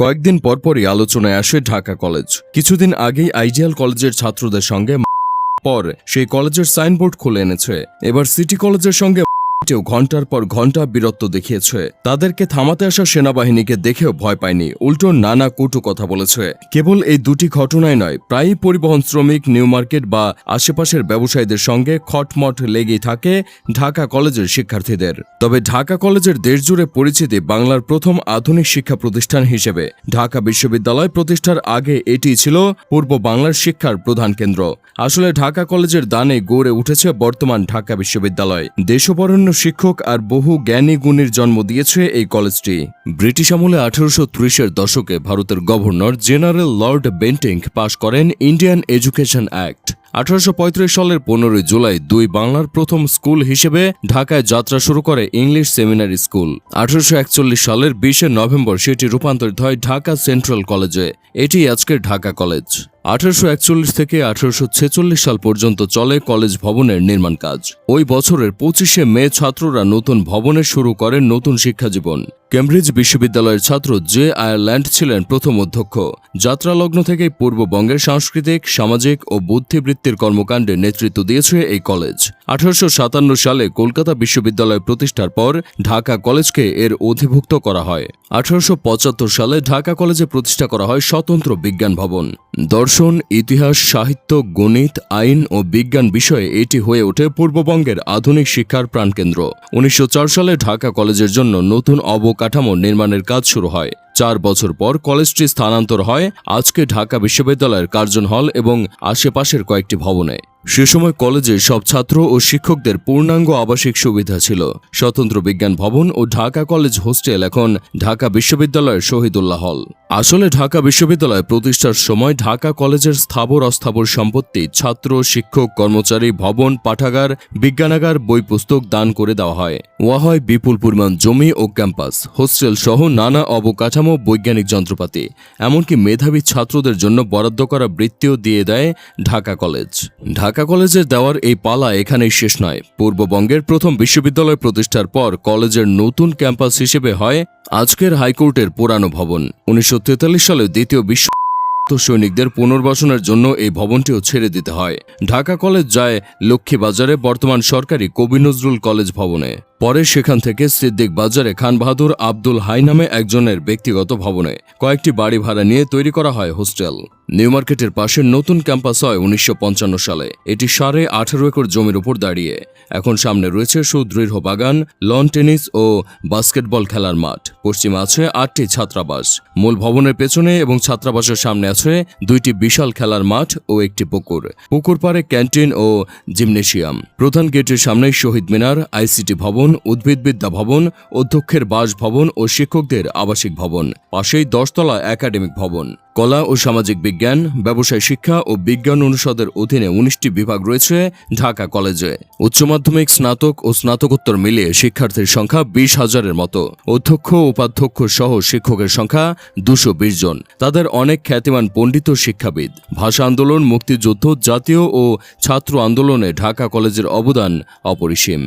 কয়েকদিন পরপরই আলোচনায় আসে ঢাকা কলেজ। কিছুদিন আগেই আইডিয়াল কলেজের ছাত্রদের সঙ্গে পর সেই কলেজের সাইনবোর্ড খুলে এনেছে। এবার সিটি কলেজের সঙ্গে ও ঘণ্টার পর ঘণ্টা বীরত্ব দেখিয়েছে। তাদেরকে থামাতে আসা সেনাবাহিনীকে দেখেও ভয় পায়নি। উল্টো নানা কটু কথা বলেছে। কেবল এই দুটি ঘটনায় নয়, প্রায়ই পরিবহন শ্রমিক, নিউ মার্কেট বা আশেপাশের ব্যবসায়ীদের সঙ্গে খটমট লেগেই থাকে ঢাকা কলেজের শিক্ষার্থীদের। তবে ঢাকা কলেজের দেশজুড়ে পরিচিতি বাংলার প্রথম আধুনিক শিক্ষা প্রতিষ্ঠান হিসেবে। ঢাকা বিশ্ববিদ্যালয় প্রতিষ্ঠার আগে এটি ছিল পূর্ব বাংলার শিক্ষার প্রধান কেন্দ্র। আসলে ঢাকা কলেজের দানে গড়ে উঠেছে বর্তমান ঢাকা বিশ্ববিদ্যালয়। দেশবরণ্য শিক্ষক আর বহু জ্ঞানী গুণীর জন্ম দিয়েছে এই কলেজটি। ব্রিটিশ আমলে আঠারোশো ত্রিশের দশকে ভারতের governor general Lord Bentinck pass করেন ইন্ডিয়ান এডুকেশন অ্যাক্ট। আঠারোশ পঁয়ত্রিশ সালের পনেরোই জুলাই দুই বাংলার প্রথম স্কুল হিসেবে ঢাকায় যাত্রা শুরু করে ইংলিশ সেমিনারি স্কুল। আঠারোশো একচল্লিশ সালের বিশে নভেম্বর সেটি রূপান্তরিত হয় ঢাকা সেন্ট্রাল কলেজে। এটি আজকের ঢাকা কলেজ। আঠারোশো একচল্লিশ থেকে আঠারোশো ছেচল্লিশ সাল পর্যন্ত চলে কলেজ ভবনের নির্মাণ কাজ। ওই বছরের পঁচিশে মে ছাত্ররা নতুন ভবনে শুরু করেন নতুন শিক্ষাজীবন কেমব্রিজ বিশ্ববিদ্যালয়ের ছাত্র জে আয়ারল্যান্ড ছিলেন প্রথম অধ্যক্ষ। যাত্রালগ্ন থেকে পূর্ববঙ্গের সাংস্কৃতিক, সামাজিক ও বুদ্ধিবৃত্তির কর্মকাণ্ডে নেতৃত্ব দিয়েছে এই কলেজ। আঠারোশো সাতান্ন সালে কলকাতা বিশ্ববিদ্যালয় প্রতিষ্ঠার পর ঢাকা কলেজকে এর অধিভুক্ত করা হয়। আঠারোশো পঁচাত্তর সালে ঢাকা কলেজে প্রতিষ্ঠা করা হয় স্বতন্ত্র বিজ্ঞান ভবন। দর্শন, ইতিহাস, সাহিত্য, গণিত, আইন ও বিজ্ঞান বিষয়ে এটি হয়ে ওঠে পূর্ববঙ্গের আধুনিক শিক্ষার প্রাণকেন্দ্র। উনিশশো চার সালে ঢাকা কলেজের জন্য নতুন অবকাঠামো নির্মাণের কাজ শুরু হয়। চার বছর পর কলেজটি স্থানান্তর হয়। আজকে ঢাকা বিশ্ববিদ্যালয়ের কার্জন হল এবং আশেপাশের কয়েকটি ভবনে। সে সময় কলেজে সব ছাত্র ও শিক্ষকদের পূর্ণাঙ্গ আবাসিক সুবিধা ছিল। স্বতন্ত্র বিজ্ঞান ভবন ও ঢাকা কলেজ হোস্টেল এখন ঢাকা বিশ্ববিদ্যালয়ের শহীদুল্লাহ হল। আসলে ঢাকা বিশ্ববিদ্যালয় প্রতিষ্ঠার সময় ঢাকা কলেজের স্থাবর অস্থাবর সম্পত্তি ছাত্র, শিক্ষক, কর্মচারী, ভবন, পাঠাগার, বিজ্ঞানাগার, বই পুস্তক দান করে দেওয়া হয়। ওয়া হয় বিপুল পরিমাণ জমি ও ক্যাম্পাস, হোস্টেল সহ নানা অবকাঠামো, বৈজ্ঞানিক যন্ত্রপাতি, এমনকি মেধাবী ছাত্রদের জন্য বরাদ্দ করা বৃত্তিও দিয়ে দেয় ঢাকা কলেজ। ঢাকা কলেজের দেওয়ার এই পালা এখানেই শেষ নয়। পূর্ববঙ্গের প্রথম বিশ্ববিদ্যালয় প্রতিষ্ঠার পর কলেজের নতুন ক্যাম্পাস হিসেবে হয় আজকের হাইকোর্টের পুরানো ভবন। উনিশশো তেতাল্লিশ সালে দ্বিতীয় বিশ্ব সৈনিকদের পুনর্বাসনের জন্য এই ভবনটিও ছেড়ে দিতে হয়। ঢাকা কলেজ যায় লক্ষ্মীবাজারে বর্তমান সরকারি কবি নজরুল কলেজ ভবনে। পরে সেখান থেকে সিদ্দিক বাজারে খান বাহাদুর আব্দুল হাই নামে একজনের ব্যক্তিগত ভবনে। কয়েকটি বাড়ি ভাড়া নিয়ে তৈরি করা হয় হোস্টেল। নিউ মার্কেটের পাশে নতুন ক্যাম্পাস হয় উনিশশো পঞ্চান্ন সালে। এটি সাড়ে আঠারো একর জমির উপর দাঁড়িয়ে। এখন সামনে রয়েছে সুদৃঢ় বাগান লন টেনিস ও বাস্কেটবল খেলার মাঠ। পশ্চিমে আছে আটটি ছাত্রাবাস। মূল ভবনের পেছনে এবং ছাত্রাবাসের সামনে আছে দুইটি বিশাল খেলার মাঠ ও একটি পুকুর। পুকুর পাড়ে ক্যান্টিন ও জিমনেশিয়াম। প্রধান গেটের সামনে শহীদ মিনার, আইসিটি ভবন, উদ্ভিদবিদ্যা ভবন, অধ্যক্ষের বাসভবন ও শিক্ষকদের আবাসিক ভবন। পাশেই দশতলা একাডেমিক ভবন। কলা ও সামাজিক বিজ্ঞান, ব্যবসায় শিক্ষা ও বিজ্ঞান অনুষদের অধীনে উনিশটি বিভাগ রয়েছে ঢাকা কলেজে। উচ্চ মাধ্যমিক, স্নাতক ও স্নাতকোত্তর মিলিয়ে শিক্ষার্থীর সংখ্যা বিশ হাজারের মতো। অধ্যক্ষ, উপাধ্যক্ষ সহ শিক্ষকের সংখ্যা দুশো বিশ জন। তাদের অনেক খ্যাতিমান পণ্ডিত শিক্ষাবিদ। ভাষা আন্দোলন, মুক্তিযুদ্ধ, জাতীয় ও ছাত্র আন্দোলনে ঢাকা কলেজের অবদান অপরিসীম।